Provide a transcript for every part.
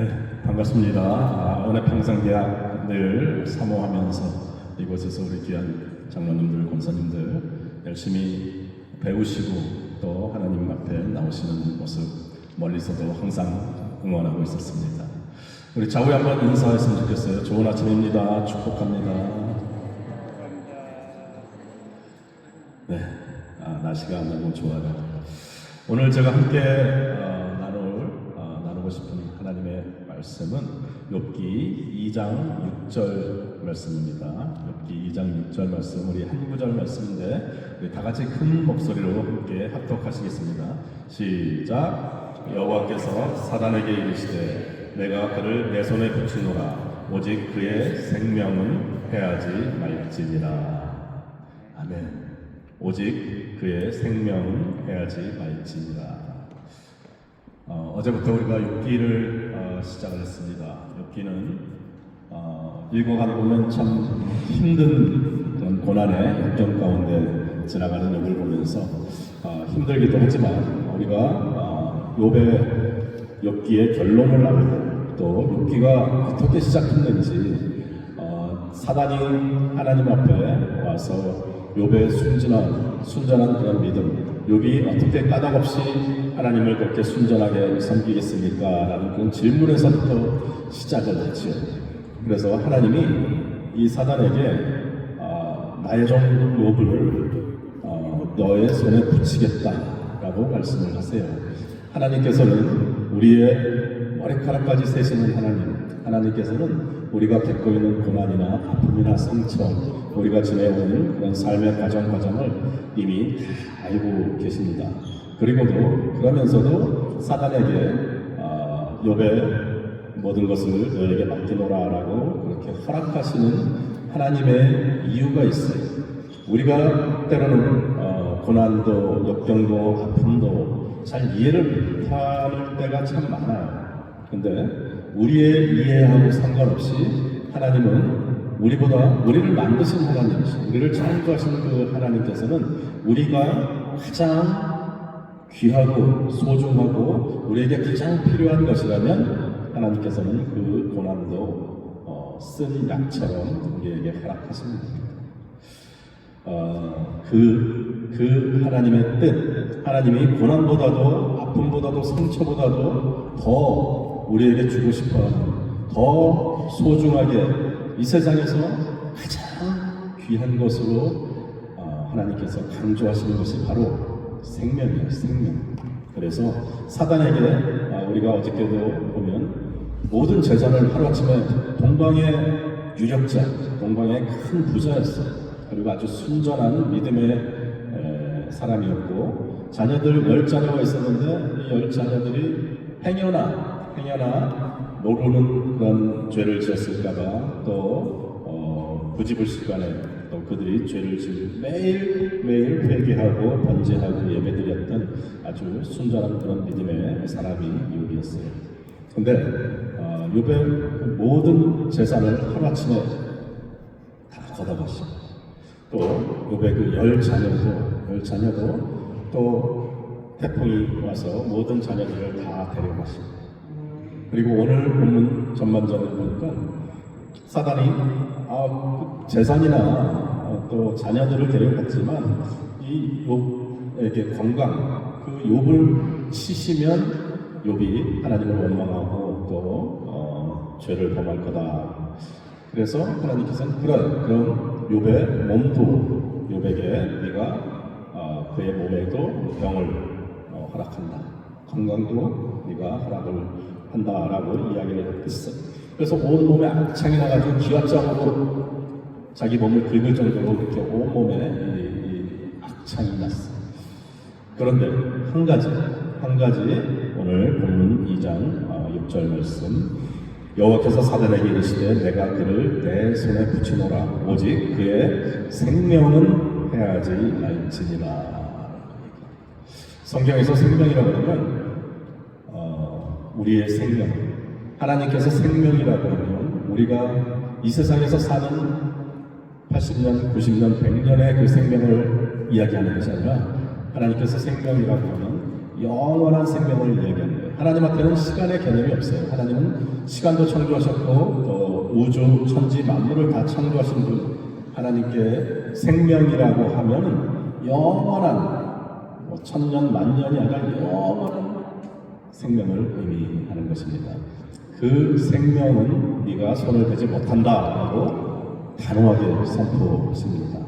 네, 반갑습니다. 아, 은혜 평생대학 늘 사모하면서 이곳에서 우리 귀한 장로님들, 권사님들 열심히 배우시고 또 하나님 앞에 나오시는 모습 멀리서도 항상 응원하고 있었습니다. 우리 좌우에 한번 인사했으면 좋겠어요. 좋은 아침입니다. 축복합니다. 네, 아, 날씨가 너무 좋아요. 오늘 제가 함께 어, 나눌 어, 나누고 싶은 하나님의 말씀은 욥기 2장 6절 말씀입니다. 욥기 2장 6절 말씀 우리 한 구절 말씀인데 우리 다 같이 큰 목소리로 함께 합독하시겠습니다. 시작. 여호와께서 사단에게 이르시되 내가 그를 내 손에 붙이노라 오직 그의 생명은 해하지 말지니라. 아멘. 오직 그의 생명은 해하지 말지니라. 어, 어제부터 우리가 욥기를 어, 시작을 했습니다. 욥기는 어, 읽어가다 보면 참 힘든 그런 고난의 역경 가운데 지나가는 욥을 보면서 어, 힘들기도 하지만 우리가 어, 욥의 욥기의 결론을 알고 또 욥기가 어떻게 시작했는지 어, 사단이 하나님 앞에 와서 욥의 순진한 순전한 그런 믿음 욥이 어떻게 까닭 없이 하나님을 그렇게 순전하게 섬기겠습니까? 라는 그런 질문에서부터 시작을 했죠. 그래서 하나님이 이 사단에게 아, 나의 종 욥을 어, 너의 손에 붙이겠다라고 말씀을 하세요. 하나님께서는 우리의 머리카락까지 세시는 하나님, 하나님께서는 우리가 겪고 있는 고난이나 아픔이나 상처, 우리가 지내오는 그런 삶의 과정 과정을 이미 다 알고 계십니다. 그리고도 그러면서도 사단에게 어, 욥의 모든 것을 너에게 맡기노라라고 그렇게 허락하시는 하나님의 이유가 있어요. 우리가 때로는 어, 고난도 역경도 아픔도 잘 이해를 못할 때가 참 많아요. 근데 우리의 이해하고 상관없이 하나님은 우리보다 우리를 만드신 하나님이시, 우리를 창조하신 그 하나님께서는 우리가 가장 귀하고 소중하고 우리에게 가장 필요한 것이라면 하나님께서는 그 고난도 어, 쓴 약처럼 우리에게 허락하십니다. 어, 그, 그 하나님의 뜻, 하나님이 고난보다도 아픔보다도 상처보다도 더 우리에게 주고 싶어 더 소중하게 이 세상에서 가장 귀한 것으로 어, 하나님께서 강조하시는 것이 바로 생명이에요, 생명. 그래서 사단에게 아, 우리가 어저께도 보면 모든 재산을 하루아침에 동방의 유력자, 동방의 큰 부자였어요. 그리고 아주 순전한 믿음의 에, 사람이었고 자녀들 열 자녀가 있었는데 이 열 자녀들이 행여나 행여나 모르는 그런 죄를 지었을까봐 또 어, 부지불식간에 또 그들이 죄를 지을 매일 매일 회개하고 번제하고 예배드렸던 아주 순전한 그런 믿음의 사람이 욥이었어요. 근데 어, 욥의 그 모든 재산을 하루아침에 다 걷어가시고 또 욥의 그열 자녀도 열 자녀도 또 태풍이 와서 모든 자녀들을 다 데려가시고 그리고 오늘 본문 전반전을 보니까 사단이 아, 그 재산이나 어, 또 자녀들을 데려갔지만 이 욥에게 건강 그 욥을 치시면 욥이 하나님을 원망하고 또 어, 죄를 범할 거다. 그래서 하나님께서는 그래 그럼 욥의 몸도 욥에게 네가 어, 그의 몸에도 병을 어, 허락한다. 건강도 네가 허락을 한다라고 이야기를 했어. 그래서 온 몸에 악창이 나가지고 기와장으로 자기 몸을 긁을 정도로 그렇게 온 몸에 악창이 났어. 그런데 한 가지, 한 가지 오늘 본문 2장 6절 말씀 여호와께서 사단에게 이르시되 내가 그를 내 손에 붙이노라 오직 그의 생명은 해하지 말지니라 성경에서 생명이라고 하면 어, 우리의 생명 하나님께서 생명이라고 하면 우리가 이 세상에서 사는 80년, 90년, 100년의 그 생명을 이야기하는 것이 아니라 하나님께서 생명이라고 하면 영원한 생명을 이야기하는 거예요. 하나님한테는 시간의 개념이 없어요. 하나님은 시간도 창조하셨고 또 우주, 천지, 만물을 다 창조하신 분 하나님께 생명이라고 하면 영원한 뭐 천년, 만년이 아니라 영원한 생명을 의미하는 것입니다. 그 생명은 네가 손을 대지 못한다라고 단호하게 선포했습니다.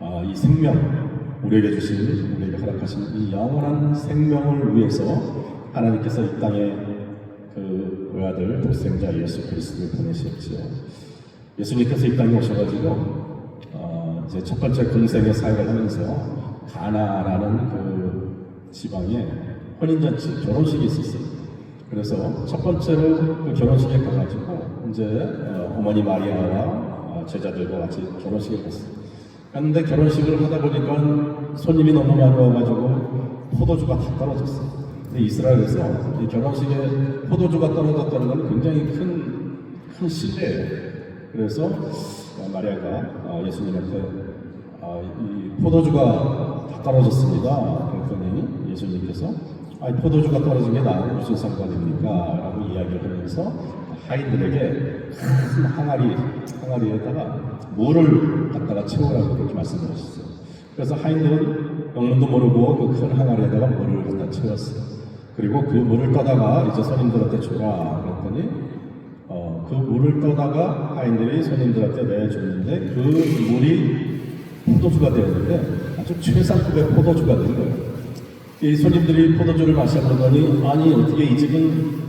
아, 이 생명, 우리에게 주신, 우리에게 허락하신 이 영원한 생명을 위해서 하나님께서 이 땅에 그 외아들 독생자 예수 그리스도를 보내셨지요. 예수님께서 이 땅에 오셔가지고 어, 이제 첫 번째 공생의 사역을 하면서 가나라는 그 지방에 혼인잔치 결혼식이 있었어요. 그래서 첫 번째로 그 결혼식에 가가지고 이제 어, 어머니 마리아와 어, 제자들과 같이 결혼식에 갔어요. 갔는데 결혼식을 하다 보니까 손님이 너무 많이 와가지고 포도주가 다 떨어졌어요. 이스라엘에서 이 결혼식에 포도주가 떨어졌다는 건 굉장히 큰, 큰 실례예요. 그래서 어, 마리아가 어, 예수님한테 아, 이 포도주가 다 떨어졌습니다. 그랬더니 예수님께서 아, 포도주가 떨어진 게 나하고 무슨 상관입니까? 라고 이야기를 하면서 하인들에게 큰 항아리, 항아리에다가 물을 갖다가 채우라고 그렇게 말씀을 하셨어요. 그래서 하인들은 영문도 모르고 그 큰 항아리에다가 물을 갖다 채웠어요. 그리고 그 물을 떠다가 이제 손님들한테 줘라. 그랬더니 어, 그 물을 떠다가 하인들이 손님들한테 내줬는데 그 물이 포도주가 되었는데 아주 최상급의 포도주가 된 거예요. 이 손님들이 포도주를 마셔보더니 아니 어떻게 이 집은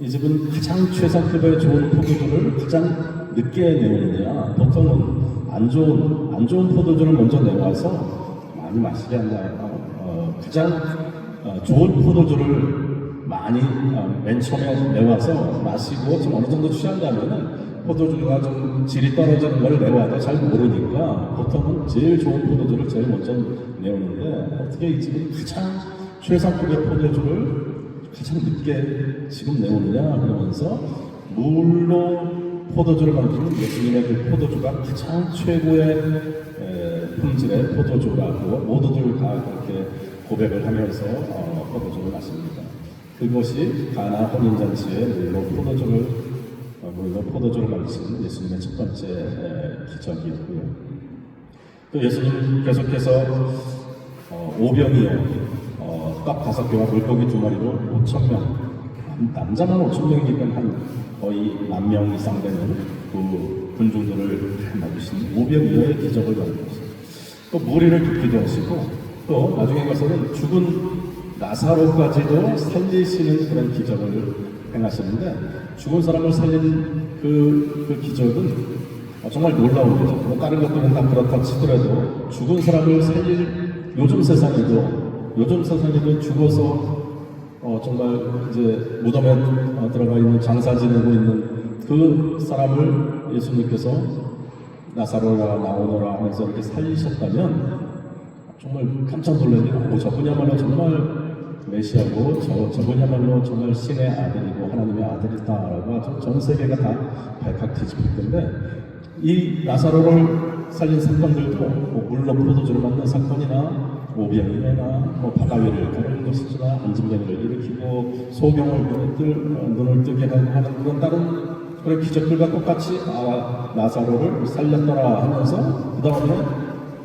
이 집은 가장 최상급의 좋은 포도주를 가장 늦게 내오느냐? 보통은 안 좋은 안 좋은 포도주를 먼저 내와서 많이 마시게 한다 어, 가장 어, 좋은 포도주를 많이 어, 맨 처음에 내와서 마시고 좀 어느 정도 취한다면은 포도주가 좀 질이 떨어지는 걸 내와도 잘 모르니까 보통은 제일 좋은 포도주를 제일 먼저 내오는데 어떻게 이 집은 가장 최상급의 포도주를 가장 늦게 지금 내오느냐 그러면서 물로 포도주를 만드는 예수님의 그 포도주가 가장 최고의 에, 품질의 포도주라고 모두들 다 그렇게 고백을 하면서 어, 포도주를 마십니다. 그것이 가나 혼인잔치의 물로 포도주를 어, 물로 포도주를 만드신 예수님의 첫 번째 에, 기적이었고요. 또 예수님 계속해서 어, 오병이어 어, 떡 다섯 개와 물고기 두 마리로 5천 명 남자만 5천 명이니까 한 거의 만 명 이상 되는 그 군중들을 먹이신 오병이어의 기적을 만들었어요. 또 무리를 붓기도 하시고 또 나중에 가서는 죽은 나사로까지도 살리시는 그런 기적을 행하시는데 죽은 사람을 살린 그, 그 기적은 어, 정말 놀라운 거죠. 뭐 다른 것들은 다 그렇다 치더라도 죽은 사람을 살릴 요즘 세상에도 요즘 세상에도 죽어서 어, 정말 이제 무덤에 어, 들어가 있는 장사 지내고 있는 그 사람을 예수님께서 나사로라 나오너라 하면서 이렇게 살리셨다면 정말 깜짝 놀라니 오 저분야말로 정말 메시아고 저, 저분야말로 정말 신의 아들이고 하나님의 아들이다라고 아주 전 세계가 다 발칵 뒤집힐 텐데 이 나사로를 살린 사건들도 뭐 물로 포도주를 맞는 사건이나 오병이나 뭐 바다 위를 가는 것이나 안진병을 일으키고 소경을 눈을, 눈을 뜨게 하는 그런 다른 그런 기적들과 똑같이 아, 나사로를 살렸더라 하면서 그 다음에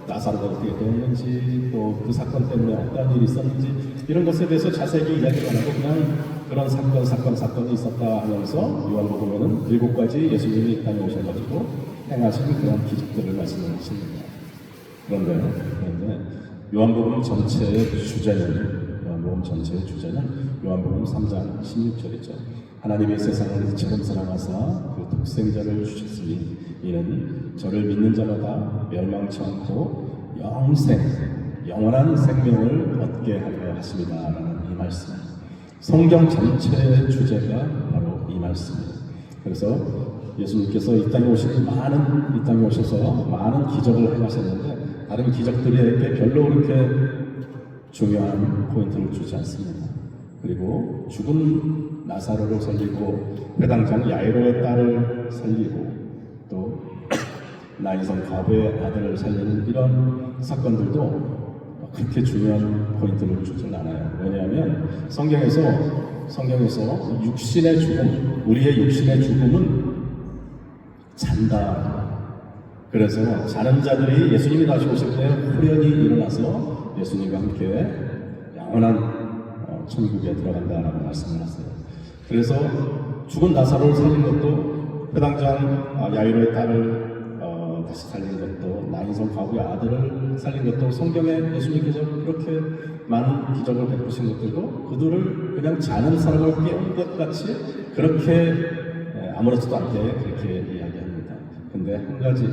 나사로가 어떻게 되었는지 또 그 사건 때문에 어떤 일이 있었는지 이런 것에 대해서 자세히 이야기를 안 하고 그냥 그런 사건 사건 사건이 있었다 하면서 요한복음에는 일곱 가지 예수님이 이 땅에 오셔가지고 행하신 그런 기적들을 말씀하십니다. 그런데요, 그런데 요한복음 전체의 주제는 요한복음 전체의 주제는 요한복음 3장 16절이죠. 하나님의 세상을 이처럼 사랑하사 그 독생자를 주셨으니 이는 저를 믿는 자마다 멸망치 않고 영생, 영원한 생명을 얻게 하려 하십니다 라는 이 말씀. 성경 전체의 주제가 바로 이 말씀입니다. 그래서 예수님께서 이 땅에 오신 많은 이 땅에 오셔서 많은 기적을 행하셨는데 다른 기적들에게 별로 그렇게 중요한 포인트를 주지 않습니다. 그리고 죽은 나사로를 살리고 회당장 야이로의 딸을 살리고 또 나인성 과부의 아들을 살리는 이런 사건들도 그렇게 중요한 포인트를 주진 않아요. 왜냐하면 성경에서 성경에서 육신의 죽음, 우리의 육신의 죽음은 잔다. 그래서 자는 자들이 예수님이 다시 오실 때 후련히 일어나서 예수님과 함께 영원한 어, 천국에 들어간다라고 말씀을 하세요. 그래서 죽은 나사로를 살린 것도 그 당장 아, 야이로의 딸을 어, 다시 살린 것도 나인성 과부의 아들을 살린 것도 성경에 예수님께서 그렇게 많은 기적을 베푸신 것들도 그들을 그냥 자는 사람을 깨운 것 같이 그렇게 에, 아무렇지도 않게 그렇게 이야기합니다. 근데 한 가지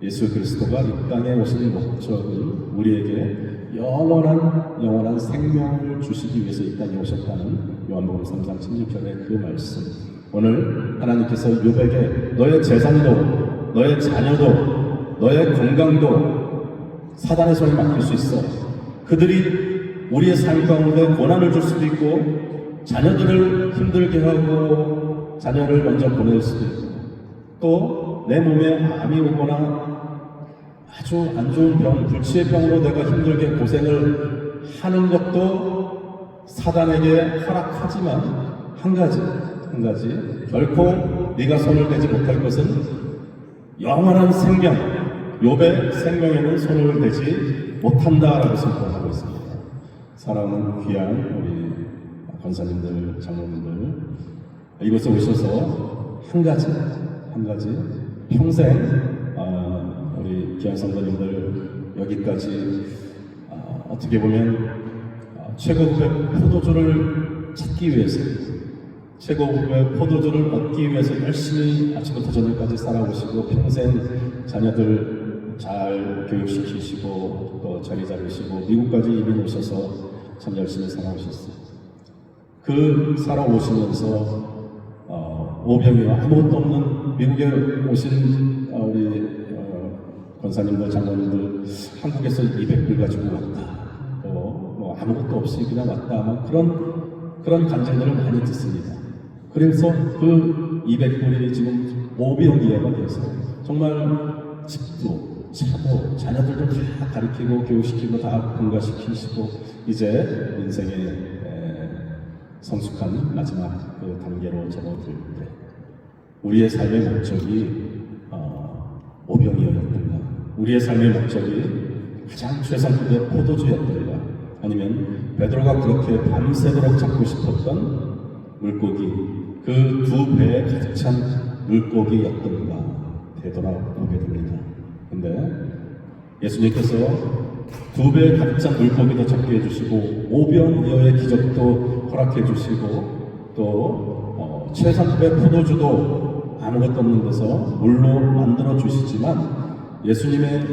예수 그리스도가 이 땅에 오신 목적은 우리에게 영원한 영원한 생명을 주시기 위해서 이 땅에 오셨다는 요한복음 3장 16절의 그 말씀. 오늘 하나님께서 요백에 너의 재산도 너의 자녀도 너의 건강도 사단의 손에 맡길 수 있어. 그들이 우리의 삶 가운데 고난을 줄 수도 있고 자녀들을 힘들게 하고 자녀를 먼저 보낼 수도 있고 또 내 몸에 암이 오거나 아주 안 좋은 병, 불치의 병으로 내가 힘들게 고생을 하는 것도 사단에게 허락하지만 한 가지, 한 가지 결코 네가 손을 대지 못할 것은 영원한 생명, 욥의 생명에는 손을 대지 못한다라고 선포하고 있습니다. 사랑하는 귀한 우리 권사님들, 장로님들 이곳에 오셔서 한 가지, 한 가지 평생 어, 우리 귀한 성도님들 여기까지 어, 어떻게 보면 어, 최고급의 포도주를 찾기 위해서 최고급의 포도주를 얻기 위해서 열심히 아침부터 저녁까지 살아오시고 평생 자녀들 잘 교육시키시고 또 자리 잡으시고 미국까지 이민 오셔서 참 열심히 살아오셨어요. 그 살아오시면서 어, 오병이와 아무것도 없는 미국에 오신 어, 우리 어, 권사님들, 장로님들 한국에서 200불 가지고 왔다. 또뭐 아무것도 없이 그냥 왔다. 막 그런 그런 간증들을 많이 듣습니다. 그래서 그 200불이 지금 오병이어가 돼서 정말 집도 차도 자녀들도 다 가르치고 교육시키고 다 공부시키시고 이제 인생의 에, 성숙한 마지막 그 단계로 접어들 때 우리의 삶의 목적이 어, 오병이어였던가 우리의 삶의 목적이 가장 최상급의 포도주였던가 아니면 베드로가 그렇게 밤새도록 잡고 싶었던 물고기 그 두 배에 가득 찬 물고기였던가 되돌아보게 됩니다. 근데 예수님께서 두 배에 가득 찬 물고기도 잡게 해주시고 오병이어의 기적도 허락해 주시고 또 어, 최상급의 포도주도 아무것도 없는 데서 물로 만들어 주시지만 예수님의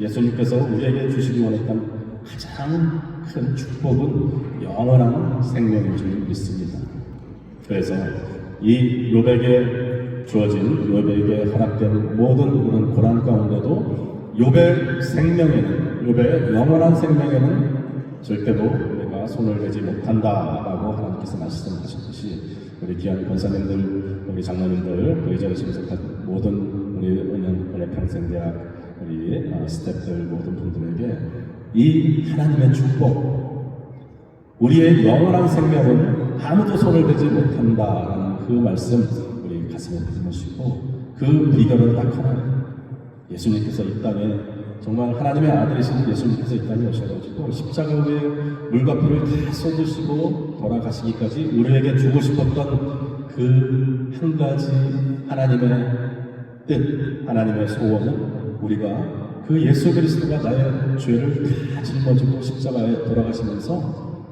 예수님께서 우리에게 주시기 원했던 가장 큰 축복은 영원한 생명인 줄 믿습니다. 그래서 이 요백에 주어진 요백에 허락된 모든 그런 고난 가운데도 요백 생명에는 요백의 영원한 생명에는 절대로 내가 손을 대지 못한다라고 하나님께서 말씀하셨듯이 우리 귀한 권사님들, 우리 장로님들, 또이 자리에 참석한 모든 우리 은행 은혜 평생대학 우리 어, 스태프들 모든 분들에게 이 하나님의 축복, 우리의 영원한 생명은 아무도 손을 대지 못한다라는 그 말씀 우리 가슴에 품으시고 그 비결은 딱 하나예요. 예수님께서 이 땅에 정말 하나님의 아들이신 예수님께서 이 땅에 오셔가지고 십자가 위에 물과 피를 다 쏟으시고 돌아가시기까지 우리에게 주고 싶었던 그 한 가지 하나님의 뜻, 하나님의 소원은 우리가 그 예수 그리스도가 나의 죄를 다 짊어지고 십자가에 돌아가시면서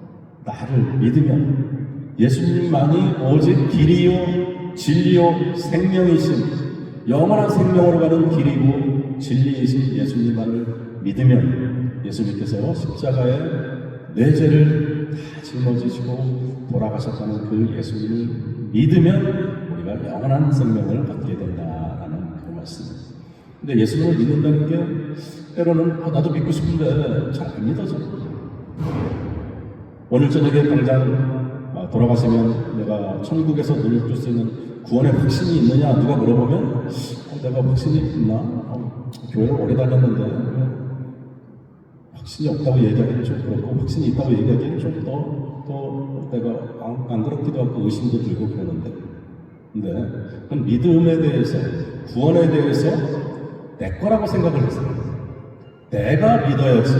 나를 믿으면 예수님만이 오직 길이요 진리요 생명이신 영원한 생명으로 가는 길이고 진리이신 예수님만을 믿으면 예수님께서 십자가에 내 죄를 다 짊어지시고 돌아가셨다는 그 예수님을 믿으면 우리가 영원한 생명을 얻게 된다라는 그 말씀. 근데 예수님을 믿는다는 게 때로는 아, 나도 믿고 싶은데 잘 안 믿어져. 오늘 저녁에 당장 아, 돌아가시면 내가 천국에서 누릴 수 있는 구원의 확신이 있느냐 누가 물어보면 어, 내가 확신이 있나? 어, 교회를 오래 다녔는데 확신이 없다고 얘기하기는 좀 그렇고 확신이 있다고 얘기하기는 좀 더 더 내가 안, 안 그렇기도 하고 의심도 들고 그러는데 근데 그 믿음에 대해서 구원에 대해서 내 거라고 생각을 했어요. 내가 믿어야지.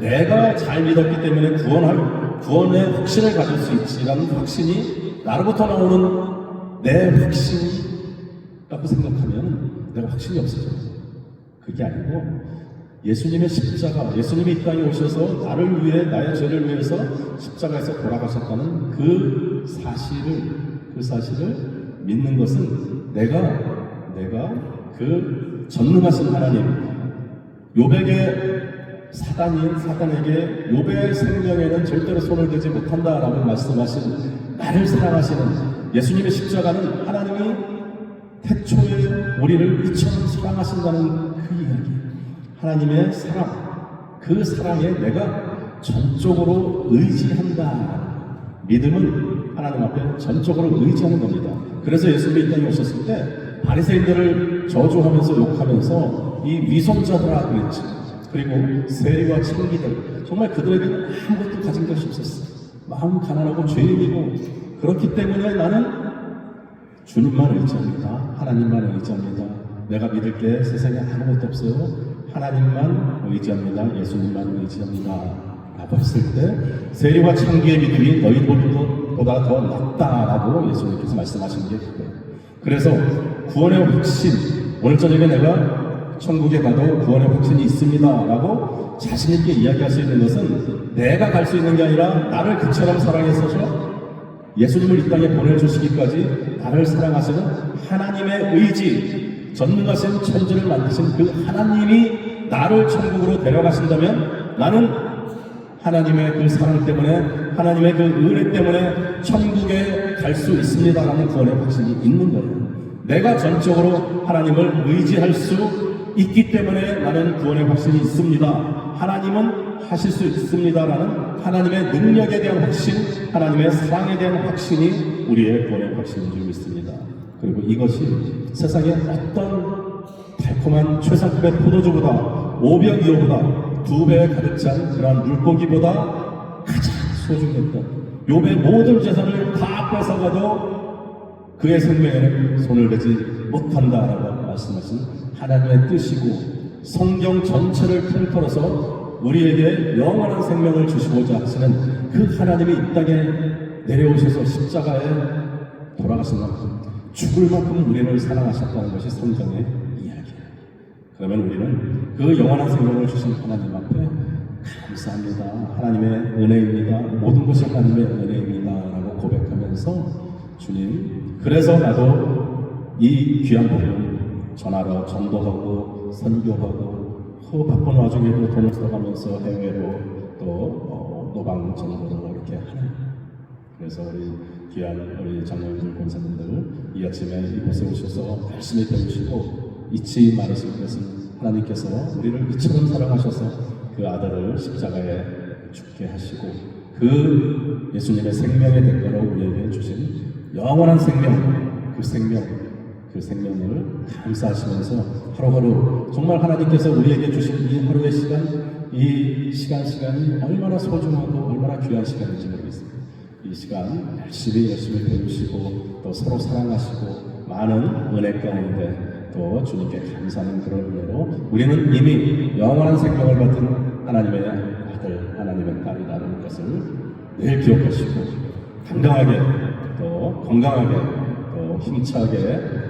내가 잘 믿었기 때문에 구원할 구원의 확신을 가질 수 있지라는 확신이 나로부터 나오는 내 확신이라고 생각하면 내가 확신이 없어져. 그게 아니고 예수님의 십자가, 예수님이 이 땅에 오셔서 나를 위해 나의 죄를 위해서 십자가에서 돌아가셨다는 그 사실을 그 사실을 믿는 것은 내가 내가 그 전능하신 하나님 요백의 사단이 사단에게 요백의 생명에는 절대로 손을 대지 못한다라고 말씀하신 나를 사랑하시는 예수님의 십자가는 하나님이 태초에 우리를 이처럼 사랑하신다는 그 이야기. 하나님의 사랑 그 사랑에 내가 전적으로 의지한다. 믿음은 하나님 앞에 전적으로 의지하는 겁니다. 그래서 예수님이 이 땅에 오셨을 때 바리새인들을 저주하면서 욕하면서 이 위선자들아 그랬지 그리고 세리와 창기들 정말 그들에게는 아무것도 가진 것이 없었어 마음 가난하고 죄인이고 그렇기 때문에 나는 주님만 의지합니다. 하나님만 의지합니다. 내가 믿을 게 세상에 아무것도 없어요. 하나님만 의지합니다. 예수님만 의지합니다. 라고 했을 때 세리와 창기의 믿음이 너희 보다 더 낫다라고 예수님께서 말씀하신 게 그거예요. 그래서 구원의 확신 오늘 저녁에 내가 천국에 가도 구원의 확신이 있습니다라고 자신 있게 이야기할 수 있는 것은 내가 갈 수 있는 게 아니라 나를 그처럼 사랑해서 예수님을 이 땅에 보내주시기까지 나를 사랑하시는 하나님의 의지, 전능하신 천지를 만드신 그 하나님이 나를 천국으로 데려가신다면 나는 하나님의 그 사랑 때문에 하나님의 그 은혜 때문에 천국에 갈 수 있습니다라는 구원의 확신이 있는 거예요. 내가 전적으로 하나님을 의지할 수 있기 때문에 나는 구원의 확신이 있습니다. 하나님은 하실 수 있습니다라는 하나님의 능력에 대한 확신, 하나님의 사랑에 대한 확신이 우리의 구원의 확신인 줄 믿습니다. 그리고 이것이 세상의 어떤 달콤한 최상급의 포도주보다 오병 이어보다 두 배에 가득 찬 그러한 물고기보다 가장 소중했던 욥의 모든 재산을 다 뺏어가도 그의 생명에는 손을 대지 못한다라고 말씀하신 하나님의 뜻이고 성경 전체를 통틀어서 우리에게 영원한 생명을 주시고자 하시는 그 하나님이 이 땅에 내려오셔서 십자가에 돌아가신 만큼 죽을 만큼 우리를 사랑하셨다는 것이 성경의 이야기예요. 그러면 우리는 그 영원한 생명을 주신 하나님 앞에 감사합니다. 하나님의 은혜입니다. 모든 것이 하나님의 은혜입니다. 라고 고백하면서 주님, 그래서 나도 이 귀한 복음 전하러 전도하고 선교하고 그 바쁜 와중에도 돈을 써가면서 해외로 또 어, 노방 전도를 이렇게 하는 그래서 우리 귀한 우리 장로님들 권사님들 이 아침에 이곳에 오셔서 열심히 배우시고 잊지 말으실 것은 하나님께서 우리를 이처럼 사랑하셔서 그 아들을 십자가에 죽게 하시고 그 예수님의 생명의 대가로 우리에게 주신 영원한 생명 그 생명 그 생명을 감사하시면서 하루하루 정말 하나님께서 우리에게 주신 이 하루의 시간 이 시간 시간이 얼마나 소중하고 얼마나 귀한 시간인지 모르겠습니다. 이 시간 열심히 열심히 배우시고 또 서로 사랑하시고 많은 은혜 가운데 또 주님께 감사하는 그런 은혜로 우리는 이미 영원한 생명을 받은 하나님의 아들 하나님의 딸이라는 것을 늘 기억하시고 건강하게 또 건강하게 또 힘차게 어,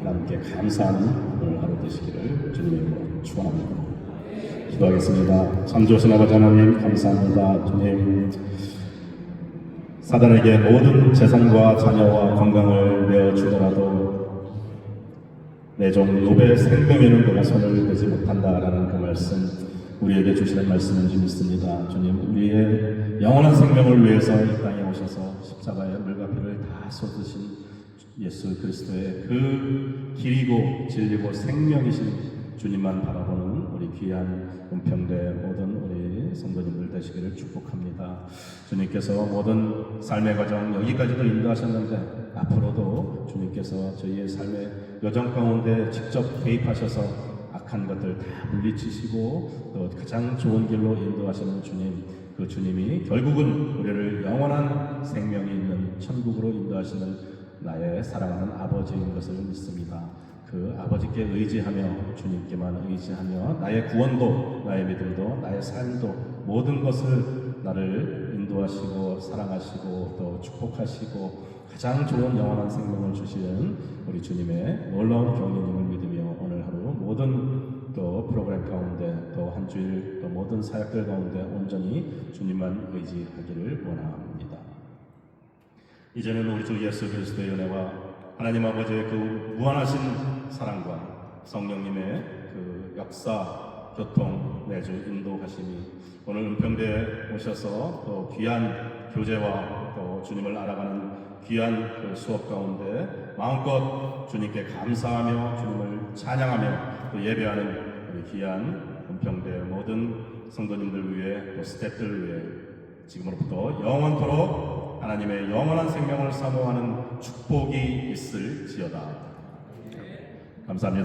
하나님께 감사하는 오늘 하루 되시기를 주님의 이름으로 축원합니다. 기도하겠습니다. 참 좋으신 아버지 하나님 감사합니다. 주님 사단에게 모든 재산과 자녀와 건강을 내어 주더라도 내종 욥의 생명에는 내가 손을 대지 못한다라는 그 말씀 우리에게 주시는 말씀인 줄 믿습니다. 주님 우리의 영원한 생명을 위해서 이 땅에 오셔서 십자가의 물과 피를 다 쏟으신 예수 그리스도의 그 길이고 진리고 생명이신 주님만 바라보는 우리 귀한 은평대 모든 우리 성도님들 되시기를 축복합니다. 주님께서 모든 삶의 과정 여기까지도 인도하셨는데 앞으로도 주님께서 저희의 삶의 여정 가운데 직접 개입하셔서 악한 것들 다 물리치시고 또 가장 좋은 길로 인도하시는 주님 그 주님이 결국은 우리를 영원한 생명이 있는 천국으로 인도하시는 나의 사랑하는 아버지인 것을 믿습니다. 그 아버지께 의지하며 주님께만 의지하며 나의 구원도 나의 믿음도 나의 삶도 모든 것을 나를 인도하시고 사랑하시고 또 축복하시고 가장 좋은 영원한 생명을 주시는 우리 주님의 놀라운 경륜임을 믿으며 오늘 하루 모든 또 프로그램 가운데 또 한 주일 또 모든 사역들 가운데 온전히 주님만 의지하기를 원합니다. 이제는 우리 주 예수 그리스도의 은혜와 하나님 아버지의 그 무한하신 사랑과 성령님의 그 역사, 교통, 내주 인도하심이 오늘 은평대에 오셔서 또 귀한 교제와 또 주님을 알아가는 귀한 그 수업 가운데 마음껏 주님께 감사하며 주님을 찬양하며 또 예배하는 우리 귀한 은평대 모든 성도님들 위해 또 스태프들 위해 지금으로부터 영원토록 하나님의 영원한 생명을 사모하는 축복이 있을지어다. 감사합니다.